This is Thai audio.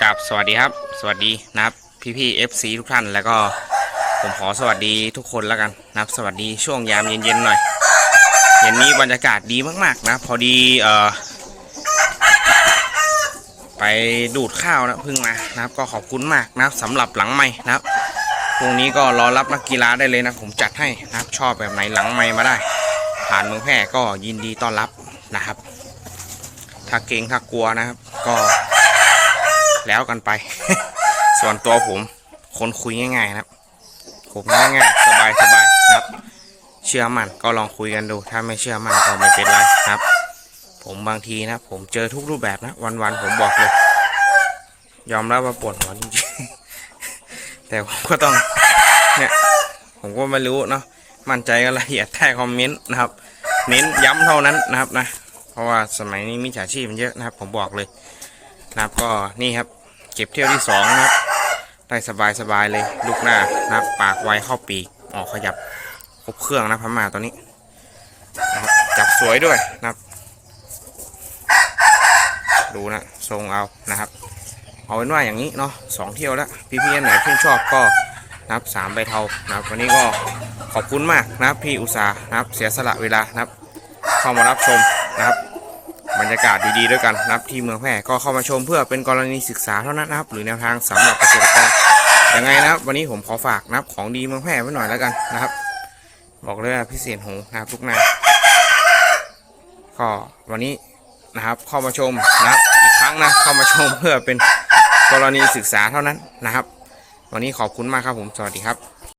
ครับสวัสดีครับ สวัสดีนะครับพี่พี่เอฟซีทุกท่านแล้วก็ผมขอสวัสดีทุกคนแล้วกันนะครับ สวัสดีช่วงยามเย็นๆหน่อยเย็นนี้บรรยากาศดีมากๆนะ พอดีเอ่อไปดูดข้าวนะเพิ่งมานะครับ ก็ขอบคุณมากนะครับสำหรับหลังไม้นะครับพรุ่งนี้ก็รอรับนักกีฬาได้เลยนะผมจัดให้นะครับชอบแบบไหนหลังไม้มาได้ ผ่านเมืองแพร่ก็ยินดีต้อนรับนะครับ ถ้าเก่งถ้ากลัวนะครับ ก็ แล้วกันไป ส่วนตัวผมคนคุยง่ายๆนะครับผมง่ายๆสบายสบายๆนะครับ เชื่อมั่นก็ลองคุยกันดู ถ้าไม่เชื่อมั่นก็ไม่เป็นไรครับ ผมบางทีนะ ผมเจอทุกรูปแบบนะ วันๆผมบอกเลย ยอมรับว่าปวดหัวจริงๆแต่ผมก็ต้องเนี่ยผมก็ไม่รู้เนาะมั่นใจก็ละเอียดใต้คอมเมนต์นะครับ เน้นย้ำเท่านั้นนะครับนะ เพราะว่าสมัยนี้มิจฉาชีพมันเยอะนะครับ ผมบอกเลย นะครับก็นี่ครับเก็บเที่ยวที่สองนะครับได้สบายสบายเลยลูกหน้านะครับ ปากไวเข้าปีกออกขยับครบเครื่องนะพม่าตัวนี้นะครับจับสวยด้วยนะครับดูนะทรงเอานะครับ เอาเป็นว่าอย่างนี้เนาะสองเที่ยวแล้วพี่ๆอันไหนที่นชอบก็นะครับสามใบเทานะครับวันนี้ก็ขอบคุณมากนะครับพี่อุตสาห์นะครับเสียสละเวลานะครับเข้ามารับชมนะครับ บรรยากาศดีๆด้วยกันนะครับที่เมืองแพร่ก็เข้ามาชมเพื่อเป็นกรณีศึกษาเท่านั้นนะครับ หรือแนวทางสำหรับเกษตรกรยังไงนะครับ วันนี้ผมขอฝากนะครับของดีเมืองแพร่ไว้หน่อยแล้วกันนะครับ บอกเลยพิเศษหงนะครับทุกนายก็วันนี้นะครับเข้ามาชมนะครับอีกครั้งนะเข้ามาชมเพื่อเป็นกรณีศึกษาเท่านั้นนะครับ วันนี้ขอบคุณมากครับผมสวัสดีครับ